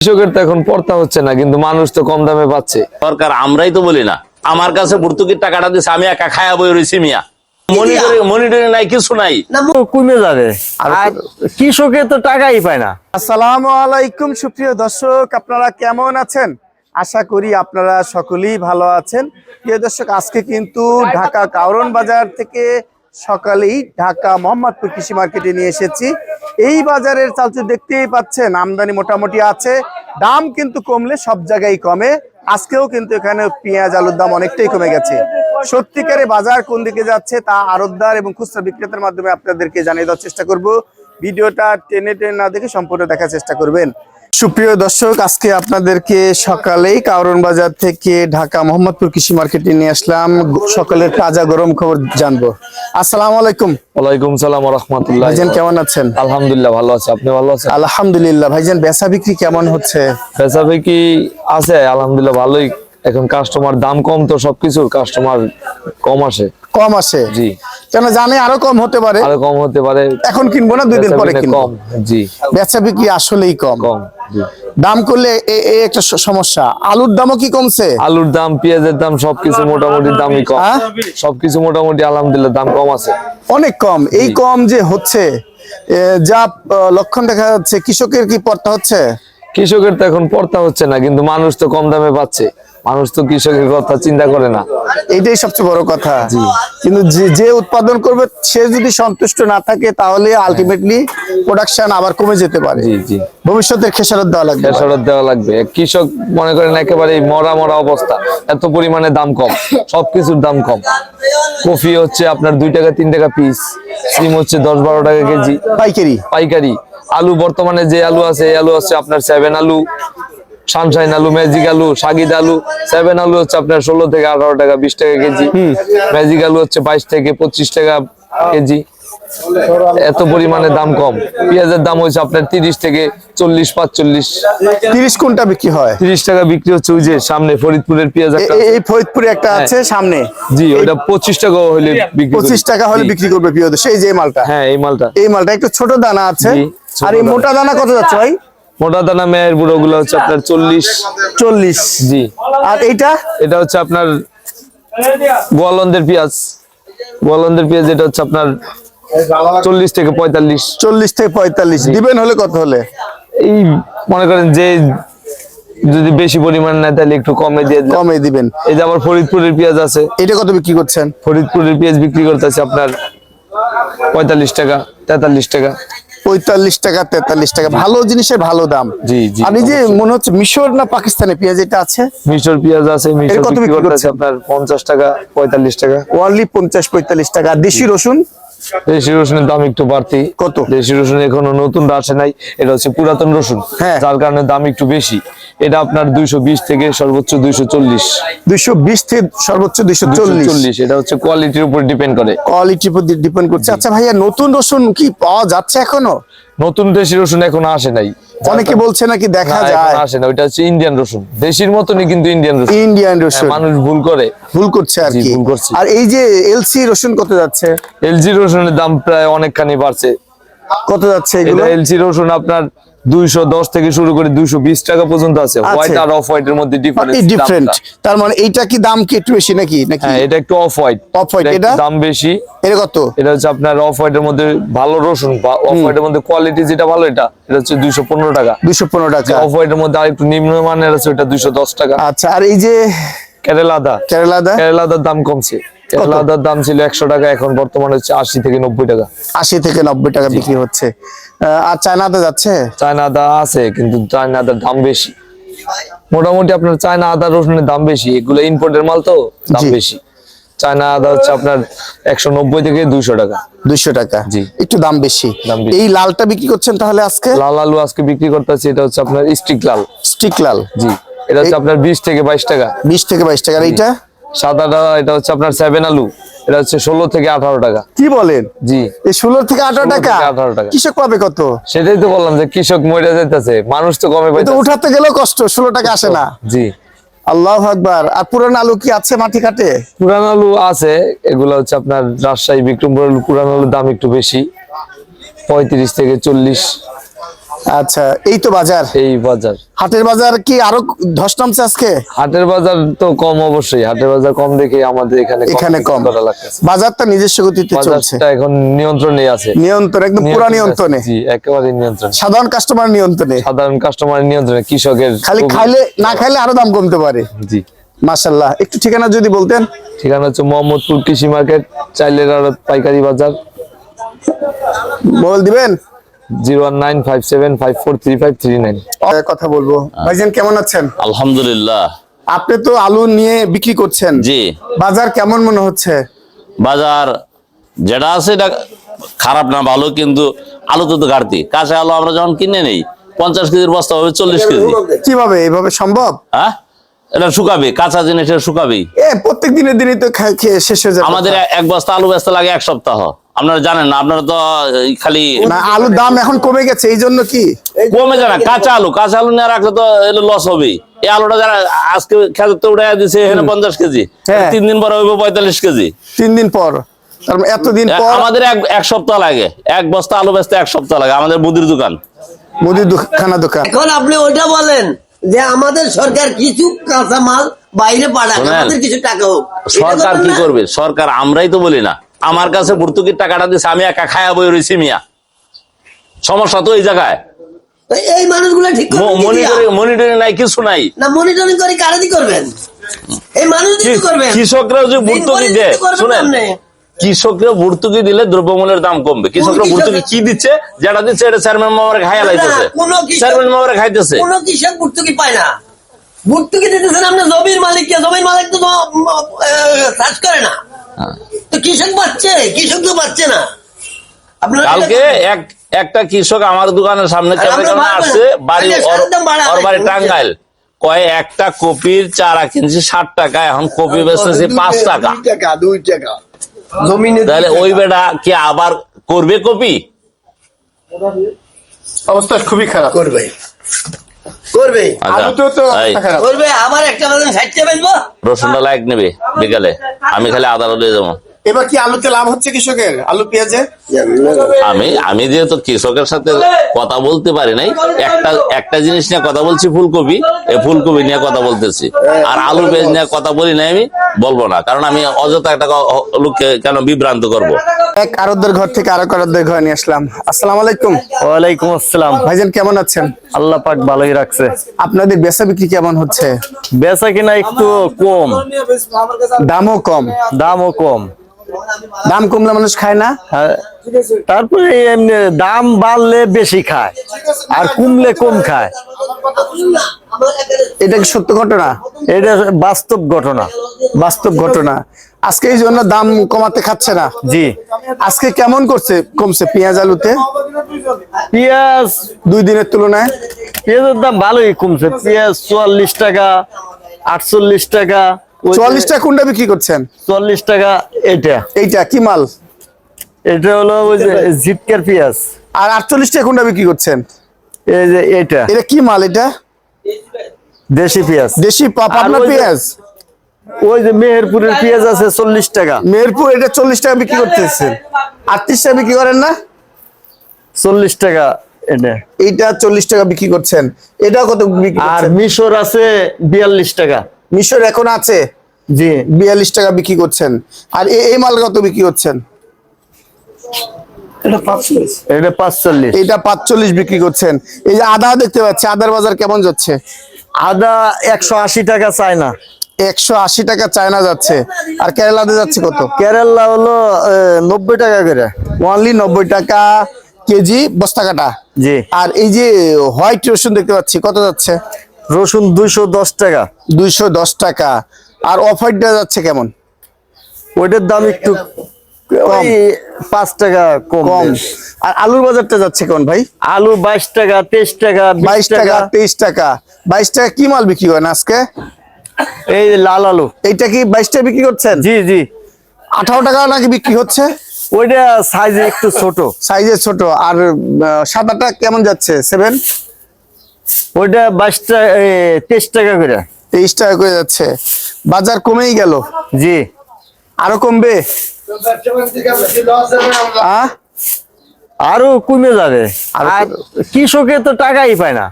কৃষকের তো এখন পড়তা হচ্ছে না কিন্তু মানুষ তো কম দামে পাচ্ছে। সরকার আমরাই তো বলি না। আমার কাছে ভর্তুকির টাকাটা দিচ্ছে আমি একা খায়া বই রয়েছি মিয়া। মনিটরিং মনিটরিং নাই কিছু নাই। কমে যাবে। আর কৃষকের তো টাকাই পায় না। আসসালামু আলাইকুম সুপ্রিয় দর্শক আপনারা কেমন আছেন? আশা করি আপনারা সকলেই ভালো আছেন। প্রিয় দর্শক আজকে কিন্তু ঢাকা কাউরন বাজার থেকে সকালেই ঢাকা মোহাম্মদপুর কৃষি মার্কেটে নিয়ে এসেছি। এই বাজারের চালচে দেখতেই পাচ্ছেন, আমদানি মোটামুটি আছে। দাম কিন্তু কমলে সব জায়গায় কমে। আজকেও কিন্তু এখানে পেঁয়াজ, আলুর দাম অনেকটাই কমে গেছে। সত্যিকারে বাজার কোন দিকে যাচ্ছে তা আরতদার এবং খুচরা বিক্রেতার মাধ্যমে আপনাদেরকে জানিয়ে দেওয়ার চেষ্টা করব। ভিডিওটা টেনে টেনে না দেখে সম্পূর্ণ দেখার চেষ্টা করবেন। সুপ্রিয় দর্শক আজকে আপনাদেরকে সকালেই কাউরন বাজার থেকে ঢাকা মোহাম্মদপুর কৃষি মার্কেটে নিয়ে আসলাম সকালের তাজা গরম খবর জানব। আসসালাম আলাইকুম। ওয়ালাইকুম সালাম রহমতুল্লাহ ভাইজান কেমন আছেন? আলহামদুলিল্লাহ ভালো আছে। আপনি ভালো আছেন? আলহামদুলিল্লাহ। ভাইজান বেচা বিক্রি কেমন হচ্ছে? বেচা বিক্রি আছে আলহামদুলিল্লাহ ভালোই এখন কাস্টমার দাম কম তো সবকিছুর কাস্টমার কম আসে। কম আসে। জি। কেন জানে আরও কম হতে পারে। আরও কম হতে পারে। এখন কিনবো না দুই দিন পরে কিনবো। কম জি। বেচা বিক্রি আসলেই কম। কম জি। দাম করলে একটা সমস্যা। আলুর দামও কি কমছে? আলুর দাম পেঁয়াজের দাম সবকিছু মোটামুটি দামই কম। হ্যাঁ? সবকিছু মোটামুটি আলহামদুলিল্লাহ দাম কম আছে। অনেক কম। এই কম যে হচ্ছে যা লক্ষণ দেখা যাচ্ছে কৃষকের কি পড়তা হচ্ছে? কৃষকের তো এখন পড়তা হচ্ছে না কিন্তু মানুষ তো কম দামে পাচ্ছে। মানুষ তো কৃষকের কথা চিন্তা করে না। এটাই সবচেয়ে বড় কথা। কিন্তু যে- উৎপাদন করবে সে যদি সন্তুষ্ট না থাকে তাহলে আলটিমেটলি প্রোডাকশন আবার কমে যেতে পারে। জি খেসারত দেওয়া লাগবে। খেসারত দেওয়া লাগবে। কৃষক মনে করেন একেবারে মরা মরা অবস্থা। এত পরিমাণে দাম কম। সবকিছুর দাম কম। কফি হচ্ছে আপনার দুই টাকা তিন টাকা পিস সিম হচ্ছে দশ বারো টাকা কেজি। পাইকারি। পাইকারি। আলু বর্তমানে যে আলু আছে এই আলু আছে আপনার সেভেন আলু। সানশাইন আলু ম্যাজিক আলু সাগিদ আলু সেভেন আলু হচ্ছে আপনার ষোলো থেকে আঠারো টাকা বিশ টাকা কেজি। ম্যাজিক আলু হচ্ছে বাইশ থেকে পঁচিশ টাকা কেজি। এত পরিমাণে দাম কম। পেঁয়াজের দাম হচ্ছে আপনার তিরিশ থেকে চল্লিশ পাঁচচল্লিশ। তিরিশ কোনটা বিক্রি হয়? তিরিশ টাকা বিক্রি হচ্ছে ওই যে সামনে ফরিদপুরের পেঁয়াজ একটা। এই ফরিদপুরে একটা আছে সামনে? জি ওটা পঁচিশ টাকা হলে পঁচিশ টাকা হলে বিক্রি করবে প্রিয় সেই যে মালটা। হ্যাঁ এই মালটা। এই মালটা একটু ছোট দানা আছে। আর এই মোটা দানা কত যাচ্ছে ভাই? মোটা দানা মেয়ের বুড়ো গুলো হচ্ছে আপনার চল্লিশ। চল্লিশ। জি। আর এইটা? এটা হচ্ছে আপনার গোয়ালন্দের পেঁয়াজ। গোয়ালন্দের পেঁয়াজ এটা হচ্ছে আপনার চল্লিশ থেকে পঁয়তাল্লিশ। চল্লিশ থেকে পঁয়তাল্লিশ। দিবেন হলে কত হলে? এই মনে করেন যে যদি বেশি পরিমাণ নেয় তাহলে একটু কমে দিয়ে। কমে দিবেন। এই যে আবার ফরিদপুরের পেঁয়াজ আছে। এটা কত বিক্রি করছেন? ফরিদপুরের পেঁয়াজ বিক্রি করতেছে আপনার পঁয়তাল্লিশ টাকা তেতাল্লিশ টাকা। পঁয়তাল্লিশ টাকা তেতাল্লিশ টাকা। ভালো জিনিসের ভালো দাম। জি, জি, আর যে মনে হচ্ছে মিশর না পাকিস্তানে পেঁয়াজ এটা আছে? মিশর পেঁয়াজ আছে মিশর কত বিক্রি বিক্রি করতেছে আপনার পঞ্চাশ টাকা পঁয়তাল্লিশ টাকা। ওয়ার্লি পঞ্চাশ পঁয়তাল্লিশ টাকা। দেশি রসুন? দেশি রসুনের দাম একটু বাড়তি। কত? দেশি রসুন এখনও নতুন আসে নাই এটা হচ্ছে পুরাতন রসুন হ্যাঁ। যার কারণে দাম একটু বেশি। এটা আপনার দুইশো বিশ থেকে সর্বোচ্চ দুইশো চল্লিশ। দুইশো বিশ থেকে সর্বোচ্চ দুইশো চল্লিশ। এটা হচ্ছে কোয়ালিটির উপর ডিপেন্ড করে। কোয়ালিটির উপর ডিপেন্ড করছে। আচ্ছা ভাইয়া নতুন রসুন কি পাওয়া যাচ্ছে এখনও? নতুন দেশি রসুন এখন আসে নাই। অনেকে বলছে নাকি দেখা যায়। আসে না ওইটা হচ্ছে ইন্ডিয়ান রসুন। দেশির মতনই কিন্তু ইন্ডিয়ান রসুন। ইন্ডিয়ান রসুন। মানুষ ভুল করে। ভুল করছে আর কি। ভুল করছে। আর এই যে এলসি রসুন কত যাচ্ছে? এলজি রসুনের দাম প্রায় অনেকখানি বাড়ছে। কত যাচ্ছে এগুলো? এলসি রসুন আপনার দুইশো দশ থেকে শুরু করে দুইশো বিশ টাকা পর্যন্ত আছে। হোয়াইট আর অফ হোয়াইট এর মধ্যে ডিফারেন্স ডিফারেন্ট তার মানে এইটা কি দাম কি একটু বেশি নাকি? নাকি হ্যাঁ এটা একটু অফ হোয়াইট Off-white, এটা? দাম বেশি। এটা কত? এটা হচ্ছে আপনার অফ হোয়াইট এর মধ্যে ভালো রসুন। অফ হোয়াইট এর মধ্যে কোয়ালিটি যেটা ভালো এটা এটা হচ্ছে দুইশো পনেরো টাকা। দুইশো পনেরো টাকা। অফ হোয়াইট এর মধ্যে আরেকটু নিম্ন মানের আছে ওটা দুইশো দশ টাকা। আচ্ছা আর এই যে কেরালা আদা। কেরালা দা দাম কমছে। আদার দাম ছিল একশো টাকা এখন বর্তমানে হচ্ছে আশি থেকে নব্বই টাকা। আশি থেকে নব্বই টাকা বিক্রি হচ্ছে। আর চায়না যাচ্ছে? চায়না আদা আছে কিন্তু চায়না আদার দাম বেশি। মোটামুটি আপনার চায়না আদা রসুনের দাম বেশি। এগুলো ইম্পোর্টের মাল তো দাম বেশি। চায়না আদা হচ্ছে আপনার একশো নব্বই থেকে দুইশো টাকা। দুইশো টাকা। জি। একটু দাম বেশি। দাম এই লালটা বিক্রি করছেন তাহলে আজকে? লাল আলু আজকে বিক্রি করতেছি এটা হচ্ছে আপনার স্টিক লাল। স্টিক লাল। জি। এটা হচ্ছে আপনার বিশ থেকে বাইশ টাকা। বিশ থেকে বাইশ টাকা। আর সাদাটা এটা হচ্ছে আপনার সেভেন আলু। এটা হচ্ছে ষোলো থেকে আঠারো টাকা। কি বলেন? জি। এই ষোলো থেকে আঠারো টাকা? 18 টাকা। কৃষক পাবে কত? সেটাই তো বললাম যে কৃষক মরে যাইতেছে মানুষ তো কমে উঠাতে গেলেও কষ্ট ষোলো টাকা আসে না। জি। আল্লাহ আকবার। আর পুরান আলু কি আছে মাটি কাটে পুরান আলু আছে এগুলো হচ্ছে আপনার রাজশাহী বিক্রমপুর পুরান আলুর দাম একটু বেশি পঁয়ত্রিশ থেকে চল্লিশ। আচ্ছা এই তো বাজার। এই বাজার। হাটের বাজার কি আরও ধস নামছে আজকে? হাটের বাজার তো কম অবশ্যই। হাটের বাজার কম দেখে আমাদের এখানে এখানে কম। বাজারটা নিজস্ব গতিতে চলছে। এখন নিয়ন্ত্রণে আছে। নিয়ন্ত্রণ একদম পুরা নিয়ন্ত্রণে জি একেবারে নিয়ন্ত্রণ। সাধারণ কাস্টমার নিয়ন্ত্রণে। সাধারণ কাস্টমার নিয়ন্ত্রণে। কৃষকের খালি খাইলে না খাইলে আরও দাম কমতে পারে। জি। মাশাল্লাহ একটু ঠিকানা যদি বলতেন। ঠিকানা হচ্ছে মোহাম্মদপুর কৃষি মার্কেট চাইলের পাইকারি বাজার। বল দিবেন? কথা বলব। ভাইজান কেমন আছেন? আলহামদুলিল্লাহ। আপনি তো আলু নিয়ে বিক্রি করছেন। জি। বাজার কেমন মনে হচ্ছে? বাজার যেটা আছে এটা খারাপ না ভালো কিন্তু আলু তো ঘাটতি। কাঁচা আলু আমরা যখন কিনে নেই পঞ্চাশ কেজির বস্তা হবে চল্লিশ কেজি। কীভাবে? এভাবে সম্ভব? হ্যাঁ এটা শুকাবে কাঁচা জিনিস এটা শুকাবেই প্রত্যেক দিনের দিনই তো শেষ হয়ে যাবে। আমাদের এক বস্তা আলু বেচতে লাগে এক সপ্তাহ। আপনারা জানেন না আপনারা তো খালি আলুর দাম এখন কমে গেছে এই জন্য কি? কমে যায় না কাঁচা আলু কাঁচা আলু নিয়ে রাখলে তো লস হবেই। এই আলুটা যারা আজকে খেতে তো উঠে দিছে এখানে পঞ্চাশ কেজি। হ্যাঁ। তিন দিন পরে হইবে পঁয়তাল্লিশ কেজি। তিন দিন পর। মানে এতদিন পর আমাদের এক এক সপ্তাহ লাগে। এক বস্তা আলু বেচতে এক সপ্তাহ লাগে আমাদের মুদির দোকান। মুদির খানা দোকান। এখন আপনি ওইটা বলেন যে আমাদের সরকার কিছু কাঁচা মাল বাইরে পাঠাক আমাদের কিছু টাকা হোক। সরকার কি করবে? সরকার আমরাই তো বলি না। আমার কাছে ভর্তুকির টাকাটা দিচ্ছে আমি একা খায়া বই রয়েছি মিয়া। সমস্যা তো এই জায়গায়। তো এই মানুষগুলো ঠিক করবেন কি দিয়া? মনিটরিং মনিটরিং নাই কিছু নাই। না মনিটরিং করে কারাদি করবেন? এই মানুষ কি কি- করবেন? কৃষকরা যে ভর্তুকি দেয় শুনেন কৃষকরা ভর্তুকি দিলে দ্রব্যমূল্যের দাম কমবে। কৃষকরা ভর্তুকি কি দিচ্ছে? যেটা দিচ্ছে এটা চেয়ারম্যান মামারে খাইয়া লাইতেছে কোনো চেয়ারম্যান মামারে খাইতেছে। কোনো কৃষক ভর্তুকি পায় না। ভর্তুকি দিতেছেন আপনি জমির মালিককে জমির মালিক তো চাষ করে না। তো কৃষক পাচ্ছে কৃষক তো পাচ্ছে না? কালকে এক একটা কৃষক আমার দোকানের সামনে। আসছে বাড়ি ওর- টাঙ্গাইল। কয় একটা কপির চারা কিনছি ষাট টাকা এখন কপি বেচতেছি পাঁচ টাকা টাকা। দুই টাকা তাহলে ওই বেটা কি আবার করবে কপি? অবস্থা খুবই খারাপ। করবে। করবে। আচ্ছা, করবে আমার একটা বাজার ষাটটা বেচবো। রসুনটা লাইক নেবে বিকালে। আমি খালি আদা লিয়ে যাব। এবার কি আলুতে লাভ হচ্ছে কৃষকের? আলু পেঁয়াজে? আমি আমি যেহেতু কৃষকের সাথে কথা বলতে পারি নাই একটা একটা জিনিস নিয়ে কথা বলছি ফুলকপি এই ফুলকপি নিয়ে কথা বলতেছি। আর আলু পেঁয়াজ নিয়ে কথা বলি নাই আমি বলব না কারণ আমি অযথা একটা লোককে কেন বিভ্রান্ত করব? এক আরবদের ঘর থেকে আরও আরবদের ঘরে নিয়ে আসলাম। আসসালামু আলাইকুম। ওয়ালাইকুম আসসালাম। ভাইজান কেমন আছেন? আল্লাহ পাক ভালোই রাখছে। আপনাদের বেচা বিক্রি কেমন হচ্ছে? বেচা কিনা একটু কম। দামও কম। দামও কম। দাম কমলে মানুষ খায় না? আর তারপরে এমনি দাম বাড়লে বেশি খায় আর কমলে কম খায়। এটা কি সত্য ঘটনা? এটা বাস্তব ঘটনা। বাস্তব ঘটনা। আজকে এই জন্য দাম কমাতে খাচ্ছে না। জি। আজকে কেমন করছে? কমছে পেঁয়াজ আলুতে? পেঁয়াজ দুই দিনের তুলনায়? পেঁয়াজের দাম ভালোই কমছে। পেঁয়াজ চুয়াল্লিশ টাকা আটচল্লিশ টাকা চুয়াল্লিশ টাকা কোনটা বিক্রি করছেন? চুয়াল্লিশ টাকা এটা এইটা কি মাল? এটা হলো ওই যে জিটকার পেঁয়াজ। আর আটচল্লিশ টাকা কোনটা বিক্রি করছেন? এই যে এটা এটা কি মাল এটা? দেশি পেঁয়াজ। দেশি পা- পাবনার ওই যে- পেঁয়াজ? ওই যে মেহেরপুরের পেঁয়াজ আছে চল্লিশ টাকা। মেহেরপুর এটা চল্লিশ টাকা বিক্রি করতেছেন। আটত্রিশ টাকা বিক্রি করেন না? চল্লিশ টাকা এটা। এইটা চল্লিশ টাকা বিক্রি করছেন। এটাও কত আর মিশর আছে বিয়াল্লিশ টাকা। মিশর এখন আছে? জি। বিয়াল্লিশ টাকা বিক্রি করছেন। আর এ- এই মাল কত বিক্রি করছেন? এটা পাঁচচল্লিশ। এইটা পাঁচচল্লিশ। বিক্রি করছেন। এই যে আদা দেখতে পাচ্ছি আদার বাজার কেমন যাচ্ছে? আদা একশো আশি টাকা চায় না একশো আশি টাকা চায়না যাচ্ছে। আর কেরালাতে যাচ্ছে কত? কেরালা হলো আহ, নব্বই টাকা করে। ওনলি নব্বই টাকা কেজি বস্তা কাটা। জি। আর এই যে হোয়াইট রসুন দেখতে পাচ্ছি কত যাচ্ছে? রসুন দুইশো দশ টাকা। দুইশো দশ টাকা। আর অফ হোয়াইটটা যাচ্ছে কেমন? ওইটার দাম একটু ওই পাঁচ টাকা কম আর আলুর বাজারটা যাচ্ছে কেমন ভাই? আলু বাইশ টাকা তেইশ টাকা বাইশ টাকা। টাকা তেইশ টাকা। বাইশ টাকা কি মাল বিক্রি করেন আজকে? এই লাল আলু। এইটা কি বাইশ টাকা বিক্রি করছেন? জি জি। আঠারো টাকা নাকি বিক্রি হচ্ছে? ওইটা সাইজে একটু ছোট। সাইজে ছোট। আর সাদাটা কেমন যাচ্ছে? সেভেন ওইটা বাইশ টাকা তেইশ টাকা করে। তেইশ টাকা করে যাচ্ছে। বাজার কমেই গেল। জি। আরও কমবে? আরও কমে যাবে। কৃষকের কৃষকে তো টাকাই পায় না।